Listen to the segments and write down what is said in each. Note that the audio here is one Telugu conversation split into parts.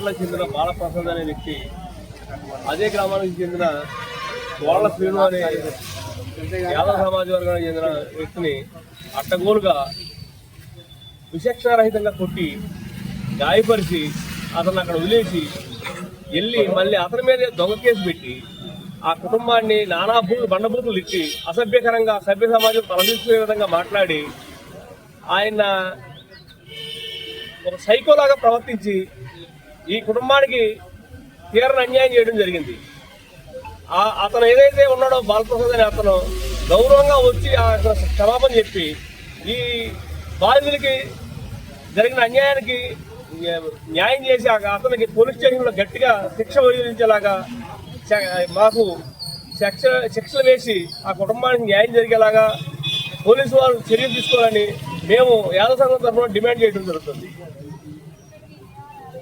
ఆనకట్లకు చెందిన బాలప్రసాద్ అనే వ్యక్తి అదే గ్రామానికి చెందిన కోళ్ళ శ్రీను అనే యాదవ సమాజ వర్గానికి చెందిన వ్యక్తిని అట్టగోలుగా విచక్షణారహితంగా కొట్టి గాయపరిచి అతను అక్కడ వదిలేసి వెళ్ళి మళ్ళీ అతని మీద దొంగ కేసు పెట్టి ఆ కుటుంబాన్ని నానా బండభూతులు ఇచ్చి అసభ్యకరంగా సభ్య సమాజం తలదించుకునే విధంగా మాట్లాడి ఆయన ఒక సైకోలాగా ప్రవర్తించి ఈ కుటుంబానికి తీరని అన్యాయం చేయడం జరిగింది. ఆ అతను ఏదైతే ఉన్నాడో బాలప్రసాద్ అనే అతను గౌరవంగా వచ్చి ఆ క్షమాపణ చెప్పి ఈ బాధితులకి జరిగిన అన్యాయానికి న్యాయం చేసి అతనికి పోలీస్ స్టేషన్లో గట్టిగా శిక్ష వదిలించేలాగా మాకు శిక్ష శిక్షలు వేసి ఆ కుటుంబానికి న్యాయం జరిగేలాగా పోలీసు వారు చర్యలు తీసుకోవాలని మేము యాదవ సంఘం తరఫున డిమాండ్ చేయడం జరుగుతుంది.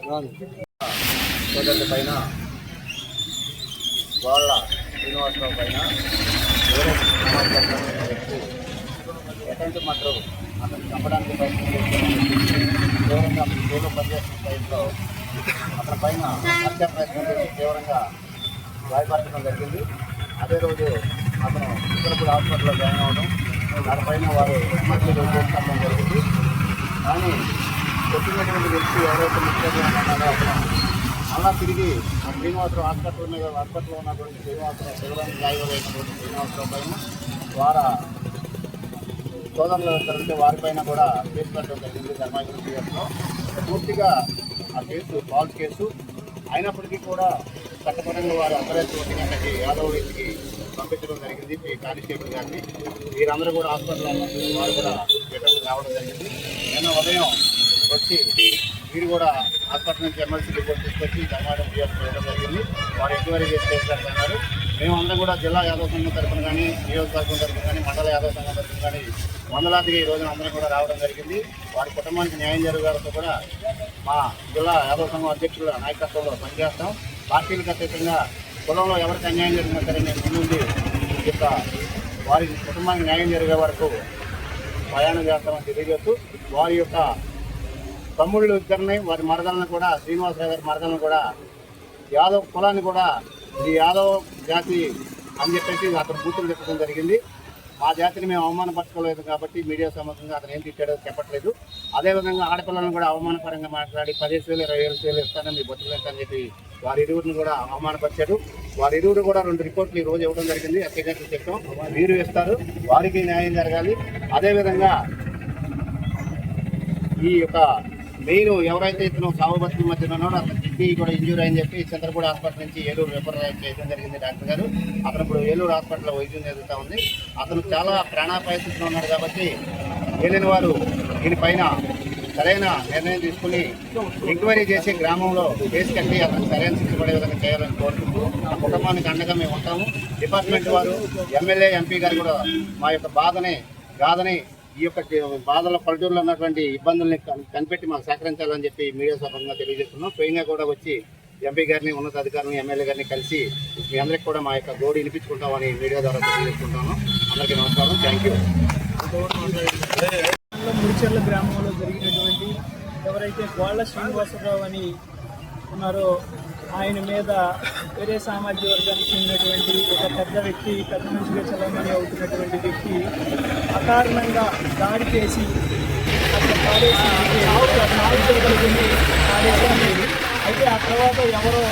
సోదరుల పైన వాళ్ళ శ్రీనివాసరావు పైన వేరే సమాజంలో వ్యక్తి ఎటువంటి అతను చంపడానికి ప్రయత్నం తీవ్రంగా జైలు పనిచేస్తున్న టైంలో అతని పైన హత్య ప్రయత్నం చేసి తీవ్రంగా గాయపరచడం జరిగింది. అదే రోజు అతను ఉత్తరపూడి హాస్పిటల్లో జాయిన్ అవ్వడం దానిపైన వారు మధ్యలో చేసుకోవడం జరిగింది. కానీ కొట్టినటువంటి వ్యక్తి ఎవరైతే ముఖ్యంగా అలా తిరిగి శ్రీనివాసరావు హాస్పిటల్ మీద హాస్పిటల్లో ఉన్నటువంటి శ్రీనివాసరావు తీవ్రంగా గాయపడినటువంటి శ్రీనివాసరావు పైన వార సోదరులు ఎవరైతే వారిపైన కూడా కేసు పెట్టడం జరిగింది ధర్మాజీ కేసులో. పూర్తిగా ఆ కేసు ఫాల్స్ కేసు. అయినప్పటికీ కూడా చట్టపరంగా వారు అప్రైజ్ గంటకి యాదవ్ ఇంటికి పంపించడం జరిగింది ఈ కానిస్టేబుల్ గారిని. వీరందరూ కూడా హాస్పిటల్లో ఉన్నప్పుడు వారు కూడా రిటర్న్ రావడం జరిగింది. నిన్న ఉదయం వచ్చి మీరు కూడా హాస్పిటల్ నుంచి ఎమ్మెల్సీ రిపోర్ట్ తీసుకొచ్చి ధర్మారం చేయడం ఇవ్వడం జరిగింది. వారు ఎంక్వైరీ చేసి కేసు మేమందరం కూడా జిల్లా యాదవ సంఘం తరఫున కానీ నియోజకవర్గం తరఫున కానీ మండల యాదవ సంఘం తరఫున కానీ వందలాదిగా ఈ రోజున అందరం కూడా రావడం జరిగింది. వారి కుటుంబానికి న్యాయం జరగాలతో కూడా మా జిల్లా యాదవ సంఘం అధ్యక్షుల నాయకత్వంలో పనిచేస్తాం. పార్టీలకు అతీతంగా కులంలో ఎవరికి అన్యాయం జరిగినా సరే నేను ముందుండి ఈ యొక్క వారి కుటుంబానికి న్యాయం జరిగే వరకు ప్రయాణం చేస్తామని తెలియజేస్తూ వారి యొక్క తమ్ముళ్ళు ఇద్దరిని వారి మరదలను కూడా శ్రీనివాసరావు గారి మరదలను కూడా యాదవ్ కులాన్ని కూడా ఇది యాదవ్ జాతి అని చెప్పేసి అతను బూతులు చెప్పడం జరిగింది. మా జాతిని మేము అవమానపరచుకోలేదు కాబట్టి మీడియా సమర్థంగా అతను ఏం తిట్టాడో చెప్పట్లేదు. అదేవిధంగా ఆడపిల్లలను కూడా అవమానపరంగా మాట్లాడి పదిహేను వేలు ఇరవై ఏడు వేలు ఇస్తానని మీ బతుకులు అని చెప్పి వారి ఇరువురిని కూడా అవమానపరిచాడు వారి ఇరువురు కూడా రెండు రిపోర్ట్లు ఈ రోజు ఇవ్వడం జరిగింది. ఎస్ఐ చెప్పాం. వీరు ఇస్తారు వారికి న్యాయం జరగాలి. అదేవిధంగా ఈ యొక్క మెయిన్ ఎవరైతే ఇతను సాగు బతుకుల మధ్యన ఉన్నాడో అతను కిడ్నీ కూడా ఇంజూర్ అని చెప్పి చంద్రపూడి హాస్పిటల్ నుంచి ఏలూరు రిఫర్ చేయడం జరిగింది డాక్టర్ గారు. అతను ఇప్పుడు ఏలూరు హాస్పిటల్లో వైద్యం జరుగుతూ ఉంది. అతను చాలా ప్రాణాపాయస్థితిలో ఉన్నాడు కాబట్టి వెళ్ళిన వారు దీనిపైన సరైన నిర్ణయం తీసుకుని ఎంక్వైరీ చేసి గ్రామంలో కేసు కట్టి అతను సరైన శిక్ష పడే విధంగా చేయాలని కోరుకుంటూ ఆ కుటుంబానికి అండగా మేము ఉంటాము. డిపార్ట్మెంట్ వారు ఎమ్మెల్యే ఎంపీ గారు కూడా మా యొక్క బాధని గాథని ఈ యొక్క బాధల పల్లెటూరులో ఉన్నటువంటి ఇబ్బందుల్ని కనిపెట్టి మాకు సహకరించాలని చెప్పి మీడియా సభంగా తెలియజేస్తున్నాం. స్వయంగా కూడా వచ్చి ఎంపీ గారిని ఉన్నతాధికారులను ఎమ్మెల్యే గారిని కలిసి మీ అందరికి కూడా మా యొక్క గోడు వినిపించుకుంటామని మీడియా ద్వారా తెలియజేసుకుంటాను. అందరికీ నమస్కారం. థ్యాంక్ యూ ముడిచెర్ల గ్రామంలో జరిగినటువంటి ఎవరైతే గోళ్ళ శ్రీనివాసరావు అని ఉన్నారో ఆయన మీద వేరే సామాజిక వర్గానికి చెందినటువంటి ఒక పెద్ద వ్యక్తి పెద్ద మనిషిగా చలమని అవుతున్నటువంటి వ్యక్తి అకారణంగా దాడి చేసి అక్కడ పాడేసి నాలుగు కలిగింది పాడేసింది అయితే ఆ తర్వాత ఎవరో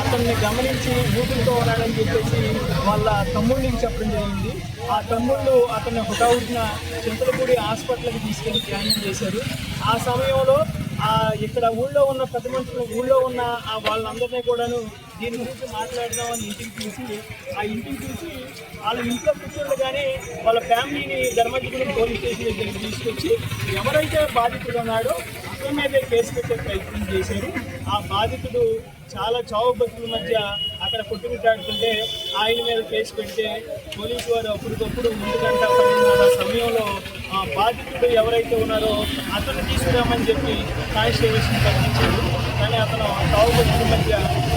అతన్ని గమనించి ఊపిరితో ఉన్నాడని చెప్పేసి వాళ్ళ తమ్ముళ్ళకి చెప్పడం జరిగింది. ఆ తమ్ముళ్ళు అతన్ని హుటాహుటిన చింతలపూడి హాస్పిటల్కి తీసుకెళ్ళి జాయిన్ చేశారు. ఆ సమయంలో ఇక్కడ ఊళ్ళో ఉన్న పెద్ద మనుషులు ఊళ్ళో ఉన్న వాళ్ళందరినీ కూడాను దీని గురించి మాట్లాడదామని ఇంటికి చూసి ఆ ఇంటికి తీసి వాళ్ళ ఇంట్లో కూర్చుండగానే వాళ్ళ ఫ్యామిలీని ధర్మజీపురం పోలీస్ స్టేషన్ దగ్గరికి తీసుకొచ్చి ఎవరైతే బాధితుడు ఉన్నాడో అతని మీద కేసు పెట్టే ప్రయత్నం చేశారు. ఆ బాధితుడు చాలా చావు బతుకుల మధ్య అక్కడ కొట్టుమిట్టాడుతుంటే ఆయన మీద కేసు పెడితే పోలీసు వారు అప్పటికప్పుడు ముందు గంట సమయంలో ఆ బాధితుడు ఎవరైతే ఉన్నారో అతను తీసుకురామని చెప్పి కానిస్టేబుల్స్ని పంపించారు కానీ అతను చావు బతుకుల మధ్య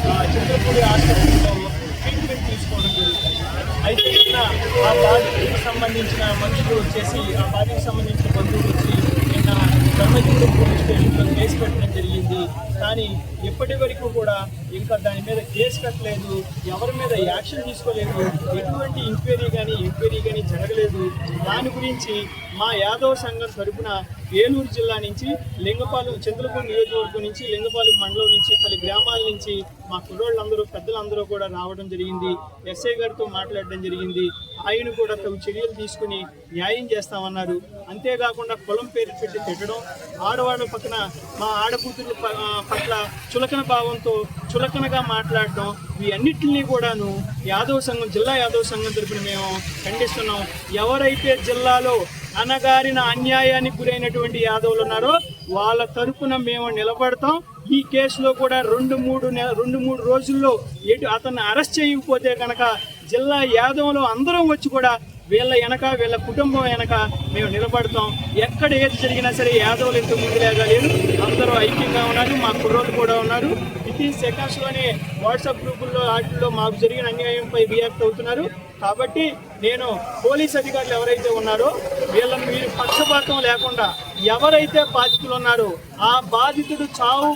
ఆ, చిత్రపూడి ఆసుపత్రిలో ట్రీట్మెంట్ తీసుకోవడం జరుగుతుంది అయితే ఇక్కడ ఆ బాధితుడికి సంబంధించిన మనుషులు వచ్చేసి ఆ బాధితుడికి సంబంధించిన బంధువులు వచ్చి నిన్న ధర్మజీవుడు పోలీస్ కేసు పెట్టడం జరిగింది. కానీ ఇప్పటి వరకు కూడా ఇంకా దాని మీద కేసు కట్టలేదు ఎవరి మీద యాక్షన్ తీసుకోలేదు. ఎటువంటి ఎంక్వైరీ కానీ ఎంక్వైరీ కానీ జరగలేదు. దాని గురించి మా యాదవ సంఘం తరపున ఏలూరు జిల్లా నుంచి లింగపాలెం చంద్రపూర్ నియోజకవర్గం నుంచి లింగపాలెం మండలం నుంచి పలు గ్రామాల నుంచి మా కుర్రోళ్ళందరూ పెద్దలందరూ కూడా రావడం జరిగింది. ఎస్ఐ గారితో మాట్లాడడం జరిగింది. ఆయన కూడా తగు చర్యలు తీసుకుని న్యాయం చేస్తామన్నారు. అంతేకాకుండా కులం పేరు పెట్టి తిట్టడం ఆడవాళ్ళ పక్కన మా ఆడపూతుల ప- పట్ల చులకన భావంతో చులకనగా మాట్లాడడం ఇవి వీటన్నిటిని కూడాను యాదవ సంఘం జిల్లా యాదవ సంఘం తరపున మేము ఖండిస్తున్నాం. ఎవరైతే జిల్లాలో అనగారిన అన్యాయానికి గురైనటువంటి యాదవులు ఉన్నారో వాళ్ళ తరపున మేము నిలబడతాం. ఈ కేసులో కూడా రెండు మూడు నెల రెండు మూడు రోజుల్లో ఎటు అతన్ని అరెస్ట్ చేయకపోతే కనుక జిల్లా యాదవులు అందరం వచ్చి కూడా వీళ్ళ వెనక వీళ్ళ కుటుంబం వెనక మేము నిలబడతాం. ఎక్కడ ఏది జరిగినా సరే యాదవులు ఇంత ముందులేగా లేదు అందరూ ఐక్యంగా ఉన్నారు మా కుర్రోళ్ళు కూడా ఉన్నారు. ఇది సెకండ్స్లోనే వాట్సాప్ గ్రూపుల్లో వాటిల్లో మాకు జరిగిన అన్యాయంపై రియాక్ట్ అవుతున్నారు. కాబట్టి నేను పోలీస్ అధికారులు ఎవరైతే ఉన్నారో వీళ్ళని మీరు పక్షపాతం లేకుండా ఎవరైతే బాధితులు ఉన్నారో ఆ బాధితుడు చావు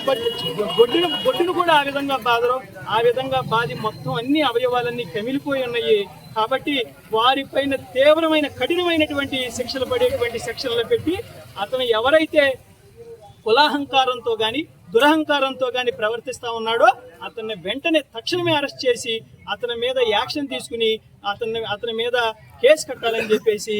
గొడ్డును గొడ్డును కూడా ఆ విధంగా బాధరు ఆ విధంగా బాధి మొత్తం అన్ని అవయవాలన్నీ కమిలిపోయి ఉన్నాయి. కాబట్టి వారిపైన తీవ్రమైన కఠినమైనటువంటి శిక్షలు పడేటువంటి శిక్షలను పెట్టి అతను ఎవరైతే కులాహంకారంతో కానీ దురహంకారంతో కానీ ప్రవర్తిస్తూ ఉన్నాడో అతన్ని వెంటనే తక్షణమే అరెస్ట్ చేసి అతని మీద యాక్షన్ తీసుకుని అతన్ని అతని మీద కేసు కట్టాలని చెప్పేసి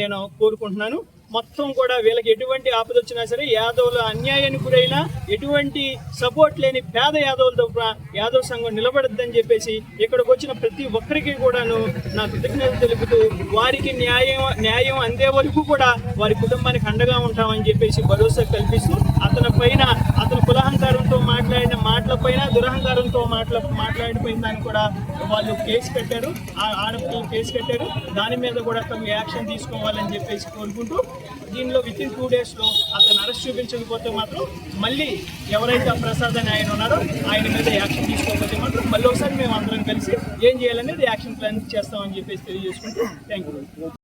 నేను కోరుకుంటున్నాను. మొత్తం కూడా వీళ్ళకి ఎటువంటి ఆపద వచ్చినా సరే యాదవుల అన్యాయానికి గురైనా ఎటువంటి సపోర్ట్ లేని పేద యాదవులతో తరపున యాదవ్ సంఘం నిలబడద్దని చెప్పేసి ఇక్కడికి వచ్చిన ప్రతి ఒక్కరికి కూడాను నా కృతజ్ఞతలు తెలుపుతూ వారికి న్యాయం న్యాయం అందే వరకు కూడా వారి కుటుంబానికి అండగా ఉంటామని చెప్పేసి భరోసా కల్పిస్తూ అతని పైన అతను కులహంకారంతో మాట్లాడిన మాటల పైన దురహంకారంతో మాట్లా మాట్లాడిపోయిన దాన్ని కూడా వాళ్ళు కేసు పెట్టారు ఆ ఆడపిల్లలు కేసు కట్టారు. దాని మీద కూడా అతను యాక్షన్ తీసుకోవాలని చెప్పేసి కోరుకుంటూ దీనిలో విత్ ఇన్ టూ డేస్లో అతను అరెస్ట్ చూపించకపోతే మాత్రం మళ్ళీ ఎవరైతే ఆ ప్రసాద్ అని ఆయన ఉన్నారో ఆయన మీద యాక్షన్ తీసుకోకపోతే మాత్రం మళ్ళీ ఒకసారి మేము అందరం కలిసి ఏం చేయాలనేది యాక్షన్ ప్లాన్ చేస్తామని చెప్పేసి తెలియజేసుకుంటూ థ్యాంక్ యూ